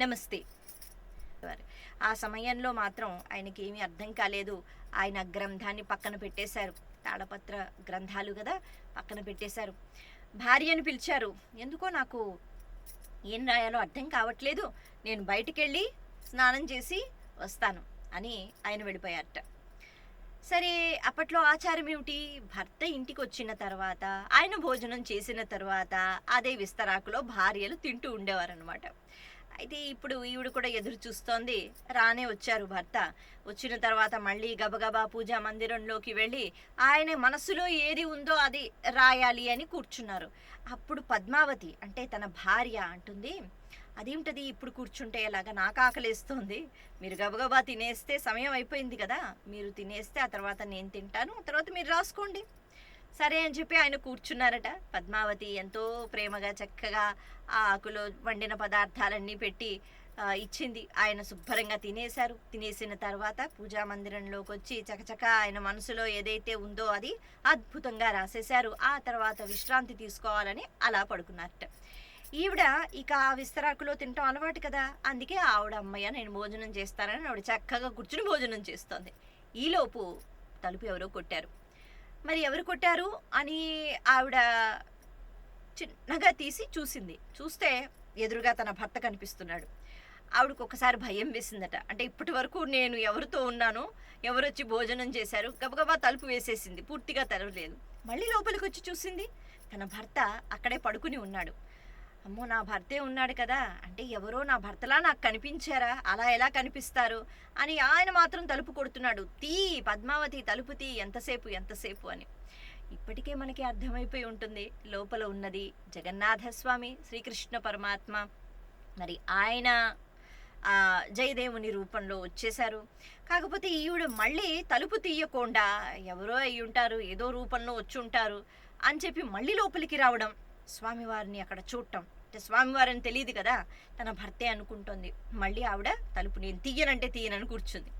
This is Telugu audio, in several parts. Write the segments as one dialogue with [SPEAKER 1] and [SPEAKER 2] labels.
[SPEAKER 1] నమస్తే. ఆ సమయంలో మాత్రం ఆయనకి ఏమీ అర్థం కాలేదు. ఆయన గ్రంథాన్ని పక్కన పెట్టేశారు. తాళపత్ర గ్రంథాలు కదా పక్కన పెట్టేశారు. భార్యను పిలిచారు. ఎందుకో నాకు ఏం రాయాలో అర్థం కావట్లేదు. నేను బయటికి వెళ్ళి స్నానం చేసి వస్తాను అని ఆయన వెళ్ళిపోయారట. సరే అప్పట్లో ఆచారం ఏమిటి? భర్త ఇంటికి వచ్చిన తర్వాత ఆయన భోజనం చేసిన తర్వాత అదే విస్తరాకులో భార్యలు తింటూ ఉండేవారనమాట అయితే ఇప్పుడు ఈవిడ కూడా ఎదురు చూస్తోంది. రానే వచ్చారు భర్త. వచ్చిన తర్వాత మళ్ళీ గబగబా పూజా మందిరంలోకి వెళ్ళి ఆయన మనసులో ఏది ఉందో అది రాయాలి అని కూర్చున్నారు. అప్పుడు పద్మావతి అంటే తన భార్య అంటుంది అదేమిటది ఇప్పుడు కూర్చుంటే ఎలాగా నాకు ఆకలేస్తోంది. మీరు గబగబా తినేస్తే సమయం అయిపోయింది కదా. మీరు తినేస్తే ఆ తర్వాత నేను తింటాను. తర్వాత మీరు రాసుకోండి. సరే అని చెప్పి ఆయన కూర్చున్నారట. పద్మావతి ఎంతో ప్రేమగా చక్కగా ఆ ఆకులో వండిన పదార్థాలన్నీ పెట్టి ఇచ్చింది. ఆయన శుభ్రంగా తినేశారు. తినేసిన తర్వాత పూజా మందిరంలోకి వచ్చి చకచక ఆయన మనసులో ఏదైతే ఉందో అది అద్భుతంగా రాసేశారు. ఆ తర్వాత విశ్రాంతి తీసుకోవాలని అలా పడుకున్నారట. ఈవిడ ఇక ఆ విస్తరాకులో తింటాం అలవాటు కదా. అందుకే ఆవిడ అమ్మయ్య నేను భోజనం చేస్తానని ఆవిడ చక్కగా కూర్చుని భోజనం చేస్తోంది. ఈలోపు తలుపు ఎవరో కొట్టారు. మరి ఎవరు కొట్టారు అని ఆవిడ చిన్నగా తీసి చూసింది. చూస్తే ఎదురుగా తన భర్త కనిపిస్తున్నాడు. ఆవిడకు ఒకసారి భయం వేసిందట. అంటే ఇప్పటి వరకు నేను ఎవరితో ఉన్నానో ఎవరు వచ్చి భోజనం చేశారు గబగబా తలుపు వేసేసింది. పూర్తిగా తెరవలేదు. మళ్ళీ లోపలికి వచ్చి చూసింది తన భర్త అక్కడే పడుకుని ఉన్నాడు. అమ్మో నా భర్తే ఉన్నాడు కదా అంటే ఎవరో నా భర్తలా నాకు కనిపించారా అలా ఎలా కనిపిస్తారు అని ఆయన మాత్రం తలుపు కొడుతున్నాడు. తీ పద్మావతి తలుపు తీ ఎంతసేపు ఎంతసేపు అని. ఇప్పటికే మనకి అర్థమైపోయి ఉంటుంది లోపల ఉన్నది జగన్నాథస్వామి శ్రీకృష్ణ పరమాత్మ. మరి ఆయన జయదేవుని రూపంలో వచ్చేశారు. కాకపోతే ఈవిడ మళ్ళీ తలుపు తీయకుండా ఎవరో అయి ఉంటారు ఏదో రూపంలో వచ్చి ఉంటారు అని చెప్పి మళ్ళీ లోపలికి రావడం స్వామివారిని అక్కడ చూడటం. అంటే స్వామివారని తెలియదు కదా తన భర్తే అనుకుంటోంది. మళ్ళీ ఆవిడ తలుపు నేను తీయనంటే తీయనని కూర్చుంది.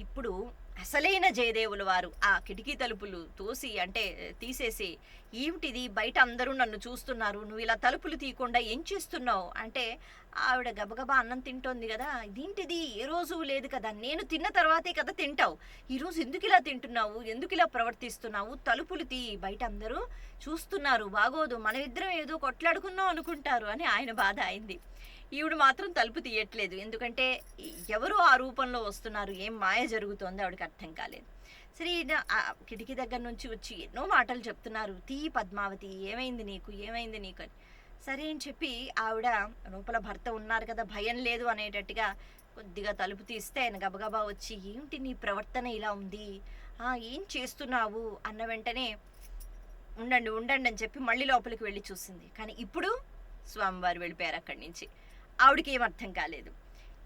[SPEAKER 1] ఇప్పుడు అసలైన జయదేవుల వారు ఆ కిటికీ తలుపులు తోసి అంటే తీసేసి ఏమిటిది? బయట అందరూ నన్ను చూస్తున్నారు. నువ్వు ఇలా తలుపులు తీయకుండా ఏం చేస్తున్నావు? అంటే ఆవిడ గబగబా అన్నం తింటోంది కదా ఇదేంటిది? ఏ రోజు లేదు కదా నేను తిన్న తర్వాతే కదా తింటావు. ఈరోజు ఎందుకు ఇలా తింటున్నావు? ఎందుకు ఇలా ప్రవర్తిస్తున్నావు? తలుపులు తీ. బయట అందరూ చూస్తున్నారు. బాగోదు మన ఇద్దరం ఏదో కొట్లాడుకున్నాం అనుకుంటారు అని ఆయన బాధ అయింది. ఈవిడ మాత్రం తలుపు తీయట్లేదు. ఎందుకంటే ఎవరు ఆ రూపంలో వస్తున్నారు. ఏం మాయ జరుగుతోంది ఆవిడకి అర్థం కాలేదు. సరే కిటికీ దగ్గర నుంచి వచ్చి ఎన్నో మాటలు చెప్తున్నారు. తీ పద్మావతి ఏమైంది నీకు? ఏమైంది నీకు అని. సరే అని చెప్పి ఆవిడ లోపల భర్త ఉన్నారు కదా భయం లేదు అనేటట్టుగా కొద్దిగా తలుపు తీస్తే ఆయన గబగబా వచ్చి ఏంటి నీ ప్రవర్తన ఇలా ఉంది? ఏం చేస్తున్నావు? అన్న వెంటనే ఉండండి ఉండండి అని చెప్పి మళ్ళీ లోపలికి వెళ్ళి చూసింది. కానీ ఇప్పుడు స్వామివారు వెళ్ళిపోయారు అక్కడి నుంచి. ఆవిడకి ఏం అర్థం కాలేదు.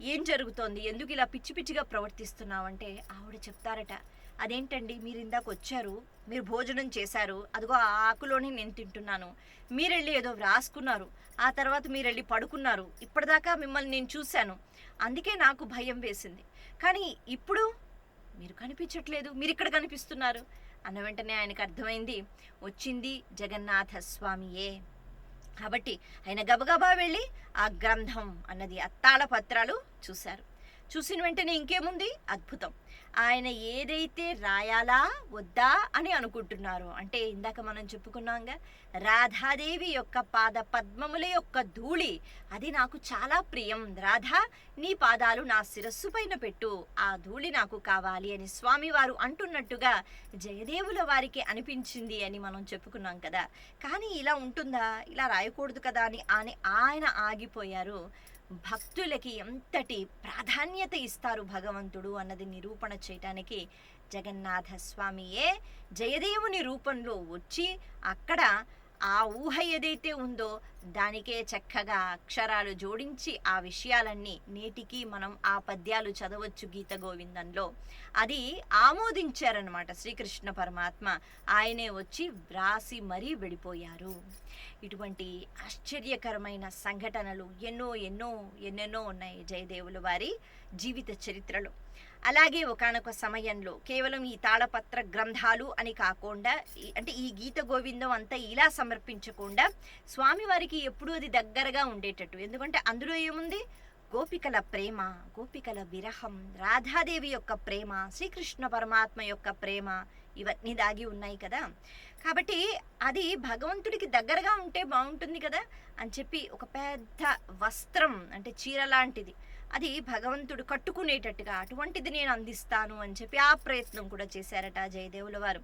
[SPEAKER 1] ఏం జరుగుతోంది? ఎందుకు ఇలా పిచ్చి పిచ్చిగా ప్రవర్తిస్తున్నావంటే ఆవిడ చెప్తారట. అదేంటండి? మీరు ఇందాక వచ్చారు మీరు భోజనం చేశారు అదిగో ఆ ఆకులోనే నేను తింటున్నాను. మీరెళ్ళి ఏదో వ్రాసుకున్నారు ఆ తర్వాత మీరెళ్ళి పడుకున్నారు ఇప్పటిదాకా మిమ్మల్ని నేను చూశాను. అందుకే నాకు భయం వేసింది. కానీ ఇప్పుడు మీరు కనిపించట్లేదు మీరు ఇక్కడ కనిపిస్తున్నారు? అన్న వెంటనే ఆయనకు అర్థమైంది వచ్చింది జగన్నాథ స్వామియే కాబట్టి ఆయన గబగబా వెళ్ళి ఆ గ్రంథం అన్నది అత్తాళ పత్రాలు చూశారు. చూసిన వెంటనే ఇంకేముంది? అద్భుతం. ఆయన ఏదైతే రాయాలా వద్దా అని అనుకుంటున్నారు. అంటే ఇందాక మనం చెప్పుకున్నాంగా రాధాదేవి యొక్క పాద పద్మముల యొక్క ధూళి అది నాకు చాలా ప్రియం. రాధా నీ పాదాలు నా శిరస్సు పైన పెట్టు. ఆ ధూళి నాకు కావాలి అని స్వామివారు అంటున్నట్టుగా జయదేవుల వారికి అనిపించింది అని మనం చెప్పుకున్నాం కదా. కానీ ఇలా ఉంటుందా? ఇలా రాయకూడదు కదా అని అని ఆయన ఆగిపోయారు. భక్తులకి ఎంతటి ప్రాధాన్యత ఇస్తారు భగవంతుడు అన్నది నిరూపణ చేయటానికి జగన్నాథ స్వామియే జయదేవుని రూపంలో వచ్చి అక్కడ ఆ ఊహ ఏదైతే ఉందో దానికే చక్కగా అక్షరాలు జోడించి ఆ విషయాలన్నీ నేటికి మనం ఆ పద్యాలు చదవచ్చు గీత గోవిందంలో. అది ఆమోదించారనమాట శ్రీకృష్ణ పరమాత్మ. ఆయనే వచ్చి వ్రాసి మరీ వెళ్ళిపోయారు. ఇటువంటి ఆశ్చర్యకరమైన సంఘటనలు ఎన్నో ఎన్నో ఎన్నెన్నో ఉన్నాయి జయదేవుల వారి జీవిత చరిత్రలో. అలాగే ఒకానొక సమయంలో కేవలం ఈ తాళపత్ర గ్రంథాలు అని కాకుండా ఈ- అంటే ఈ గీత గోవిందం అంతా ఇలా సమర్పించకుండా స్వామివారికి ఎప్పుడూ అది దగ్గరగా ఉండేటట్టు. ఎందుకంటే అందులో ఏముంది? గోపికల ప్రేమ గోపికల విరహం రాధాదేవి యొక్క ప్రేమ శ్రీకృష్ణ పరమాత్మ యొక్క ప్రేమ ఇవన్నీ దాగి ఉన్నాయి కదా. కాబట్టి అది భగవంతుడికి దగ్గరగా ఉంటే బాగుంటుంది కదా అని చెప్పి ఒక పెద్ద వస్త్రం అంటే చీర లాంటిది అది భగవంతుడు కట్టుకునేటట్టుగా అటువంటిది నేను అందిస్తాను అని చెప్పి ఆ ప్రయత్నం కూడా చేశారట జయదేవుల వారు.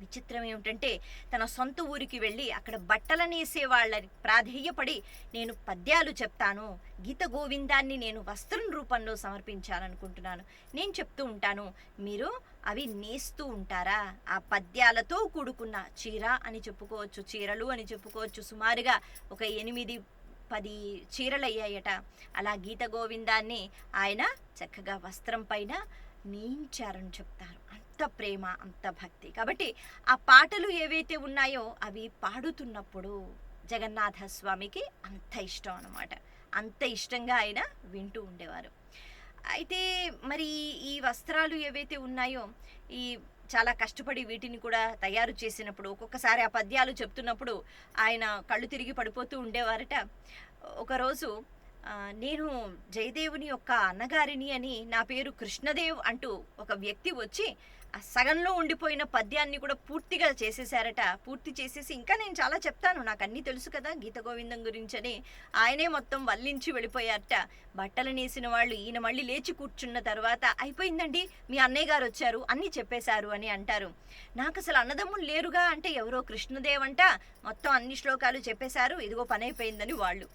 [SPEAKER 1] విచిత్రం ఏమిటంటే తన సొంత ఊరికి వెళ్ళి అక్కడ బట్టలనేసే వాళ్ళని ప్రాధేయపడి నేను పద్యాలు చెప్తాను గీత గోవిందాన్ని నేను వస్త్రం రూపంలో సమర్పించాలనుకుంటున్నాను. నేను చెప్తూ ఉంటాను మీరు అవి నేస్తూ ఉంటారా? ఆ పద్యాలతో కూడుకున్న చీర అని చెప్పుకోవచ్చు చీరలు అని చెప్పుకోవచ్చు. సుమారుగా ఒక ఎనిమిది పది చీరలు అయ్యాయట అలా గీత గోవిందాన్ని ఆయన చక్కగా వస్త్రం పైన నీంచారని చెప్తారు. అంత ప్రేమ అంత భక్తి. కాబట్టి ఆ పాటలు ఏవైతే ఉన్నాయో అవి పాడుతున్నప్పుడు జగన్నాథ స్వామికి అంత ఇష్టం అనమాట అంత ఇష్టంగా ఆయన వింటూ ఉండేవారు. అయితే మరి ఈ వస్త్రాలు ఏవైతే ఉన్నాయో ఈ చాలా కష్టపడి వీటిని కూడా తయారు చేసినప్పుడు ఒక్కొక్కసారి ఆ పద్యాలు చెప్తున్నప్పుడు ఆయన కళ్ళు తిరిగి పడిపోతూ ఉండేవారట. ఒకరోజు నేను జయదేవుని యొక్క అన్నగారిని అని నా పేరు కృష్ణదేవ్ అంటూ ఒక వ్యక్తి వచ్చి సగంలో ఉండిపోయిన పద్యాన్ని కూడా పూర్తిగా చేసేసారట పూర్తి చేసేసి ఇంకా నేను చాలా చెప్తాను. నాకు అన్నీ తెలుసు కదా గీత గోవిందం గురించని. ఆయనే మొత్తం వల్లించి వెళ్ళిపోయారట. బట్టలు నేసిన వాళ్ళు ఈయన మళ్ళీ లేచి కూర్చున్న తర్వాత అయిపోయిందండి మీ అన్నయ్య గారు వచ్చారు అన్నీ చెప్పేశారు అని అంటారు. నాకు అసలు అన్నదమ్ములు లేరుగా అంటే ఎవరో కృష్ణదేవ్ అంట మొత్తం అన్ని శ్లోకాలు చెప్పేశారు ఇదిగో పని అయిపోయిందని వాళ్ళు.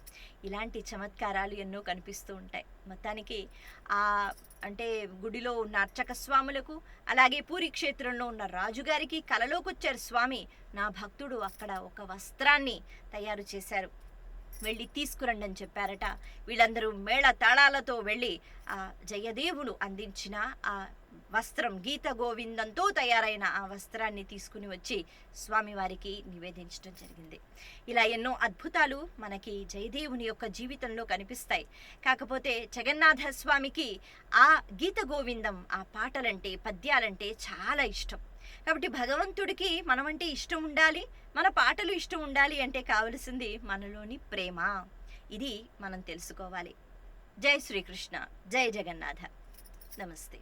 [SPEAKER 1] ఇలాంటి చమత్కారాలు ఎన్నో కనిపిస్తూ ఉంటాయి. మొత్తానికి ఆ అంటే గుడిలో ఉన్న అర్చక స్వాములకు అలాగే పూరి క్షేత్రంలో ఉన్న రాజుగారికి కలలోకి వచ్చారు స్వామి. నా భక్తుడు అక్కడ ఒక వస్త్రాన్ని తయారు చేశారు. వెళ్ళి తీసుకురండి అని చెప్పారట. వీళ్ళందరూ మేళ తాళాలతో వెళ్ళి ఆ జయదేవుడు అందించిన ఆ వస్త్రం గీత గోవిందంతో తయారైన ఆ వస్త్రాన్ని తీసుకుని వచ్చి స్వామివారికి నివేదించడం జరిగింది. ఇలా ఎన్నో అద్భుతాలు మనకి జయదేవుని యొక్క జీవితంలో కనిపిస్తాయి. కాకపోతే జగన్నాథ స్వామికి ఆ గీత గోవిందం ఆ పాటలంటే పద్యాలంటే చాలా ఇష్టం. కాబట్టి భగవంతుడికి మనమంటే ఇష్టం ఉండాలి మన పాటలు ఇష్టం ఉండాలి అంటే కావలసింది మనలోని ప్రేమ. ఇది మనం తెలుసుకోవాలి. జై శ్రీకృష్ణ జై జగన్నాథ. నమస్తే.